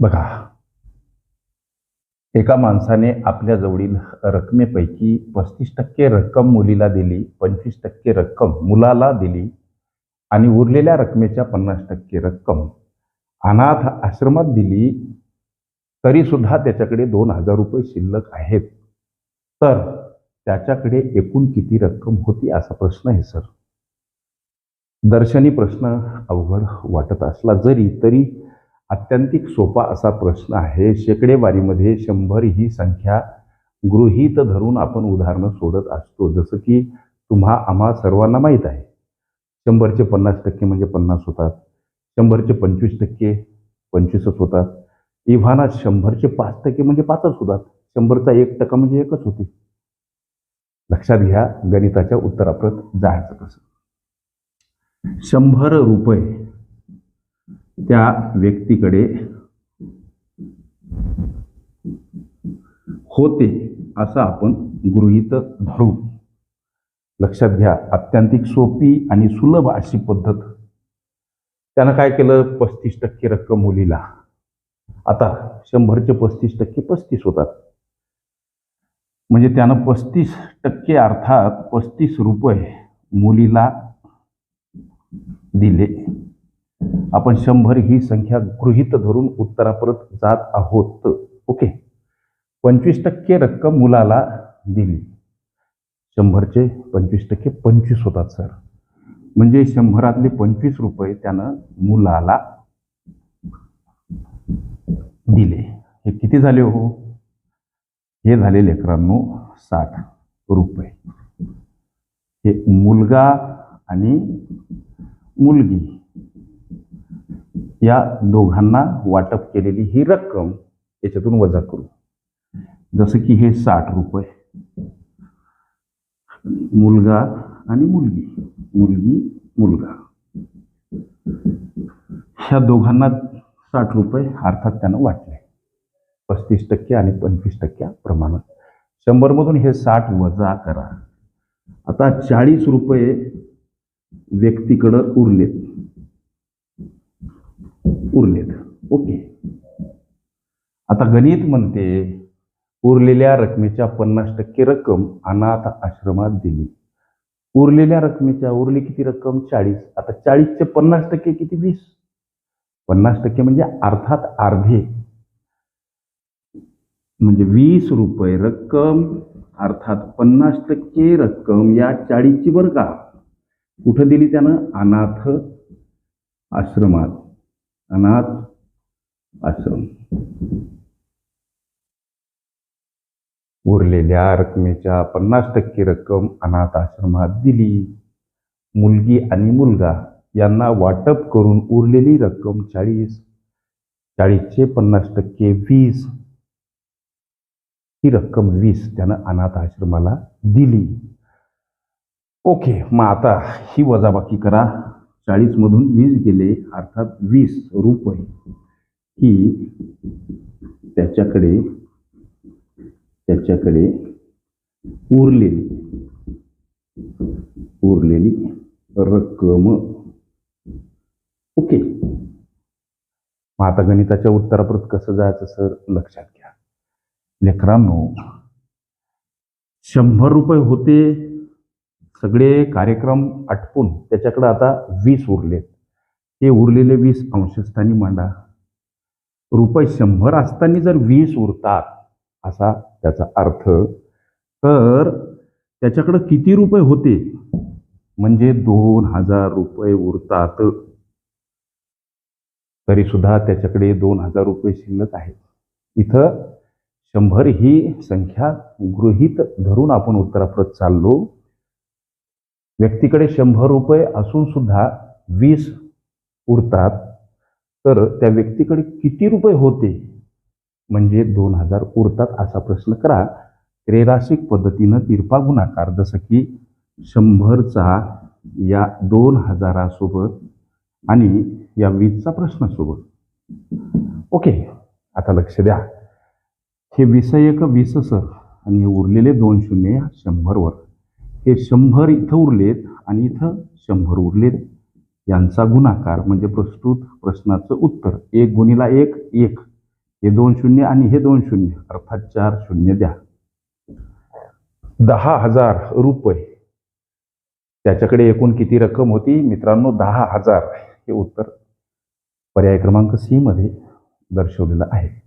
बघा. एका माणसाने आपल्या जवळील रकमेपैकी पस्तीस टक्के रक्कम मुलीला दिली पंचवीस टक्के रक्कम मुलाला दिली आणि उरलेल्या रकमेच्या पन्नास टक्के रक्कम अनाथ आश्रमात दिली तरी सुद्धा त्याच्याकडे दोन हजार रुपये शिल्लक आहेत. तर त्याच्याकडे एकूण किती रक्कम होती असा प्रश्न आहे सर. दर्शनी प्रश्न अवघड वाटत असला जरी तरी अत्यंतिक सोपा असा प्रश्न आहे. शेकडेवारीमध्ये शंभर ही संख्या गृहीत धरून आपण उदाहरणं सोडत असतो. जसं की तुम्हा आम्हा सर्वांना माहीत आहे. शंभरचे पन्नास टक्के म्हणजे पन्नास होतात. शंभरचे पंचवीस टक्के पंचवीसच होतात. इव्हाना शंभरचे पाच टक्के म्हणजे पाचच होतात. शंभरचा एक टक्का म्हणजे एकच होते. लक्षात घ्या गणिताच्या उत्तराप्रत जायचं कसं. शंभर रुपये त्या व्यक्तीकडे होते असं आपण गृहीत धरू. लक्षात घ्या अत्यंतिक सोपी आणि सुलभ अशी पद्धत. त्यानं काय केलं? पस्तीस टक्के रक्कम मुलीला. आता शंभरचे पस्तीस टक्के पस्तीस होतात. म्हणजे त्यानं पस्तीस टक्के अर्थात पस्तीस रुपये मुलीला दिले. आपण शंभर ही संख्या गृहीत धरून उत्तरापरत जात आहोत. ओके? पंचवीस टक्के रक्कम मुलाला दिली. शंभरचे पंचवीस टक्के पंचवीस होतात सर. म्हणजे शंभरातले पंचवीस रुपये त्यानं मुलाला दिले. हे किती झाले हो? हे झाले लेकरांनो साठ रुपये. हे मुलगा आणि मुलगी या दोघांना वाटप केलेली ही रक्कम याच्यातून वजा करू. जसं की हे साठ रुपये. मुलगा आणि मुलगी. मुलगी मुलगा. ह्या दोघांना साठ रुपये अर्थात त्यानं वाटले. पस्तीस टक्के आणि पंचवीस टक्क्या प्रमाणात शंभरमधून हे साठ वजा करा. आता चाळीस रुपये व्यक्तीकडं उरलेत. उरलेत. ओके. आता गणित म्हणते उरलेल्या रकमेच्या पन्नास टक्के रक्कम अनाथ आश्रमात दिली. उरलेल्या रकमेच्या उरली किती रक्कम? चाळीस. आता चाळीसचे पन्नास टक्के किती? वीस. पन्नास टक्के म्हणजे अर्थात अर्धे. म्हणजे वीस रुपये रक्कम अर्थात पन्नास टक्के रक्कम या चाळीसची बरं का? कुठं दिली त्यानं? अनाथ आश्रमात. अनाथ आश्रम. उरलेल्या रकमेच्या पन्नास टक्के रक्कम अनाथ आश्रमात दिली. मुलगी आणि मुलगा यांना वाटप करून उरलेली रक्कम चाळीस चाळीसचे पन्नास टक्के वीस. ही रक्कम वीस त्यानं अनाथ आश्रमाला दिली. ओके मग आता ही वजाबाकी करा. चाळीसमधून वीस गेले अर्थात वीस रुपये. ही त्याच्याकडे त्याच्याकडे उरलेली उरलेली रक्कम. ओके. मग आता गणिताच्या उत्तरापर्यंत कसं जायचं सर? लक्षात घ्या. लेकरांनो शंभर रुपये होते सगळे कार्यक्रम आटपून त्याच्याकडे आता वीस उरलेत. ते उरलेले वीस अंशस्थानी मांडा. रुपये शंभर असताना जर वीस उरतात असा त्याचा अर्थ तर त्याच्याकडं किती रुपये होते? म्हणजे दोन हजार रुपये उरतात. तरी सुद्धा त्याच्याकडे दोन हजार रुपये शिल्लक आहेत इथं शंभर ही संख्या गृहीत धरून आपण उत्तराप्रत चाललो. व्यक्तीकडे शंभर रुपये असून सुद्धा वीस उरतात तर त्या व्यक्तीकडे किती रुपये होते? म्हणजे दोन हजार उरतात असा प्रश्न करा. त्रेराशिक पद्धतीनं तिरपा गुणाकार जसं की शंभरचा या दोन हजारासोबत आणि या वीसचा प्रश्नासोबत. ओके आता लक्ष द्या. हे वीस एक वीस सर आणि हे उरलेले दोन शून्य या शंभरवर. हे शंभर इथं उरलेत आणि इथं शंभर उरलेत. यांचा गुणाकार म्हणजे प्रस्तुत प्रश्नाचं उत्तर. एक गुणिला एक एक. हे दोन शून्य आणि हे दोन शून्य. अर्थात चार शून्य द्या. दहा हजार रुपये. त्याच्याकडे एकूण किती रक्कम होती? मित्रांनो दहा हजार. हे उत्तर पर्याय क्रमांक सी मध्ये दर्शवलेलं आहे.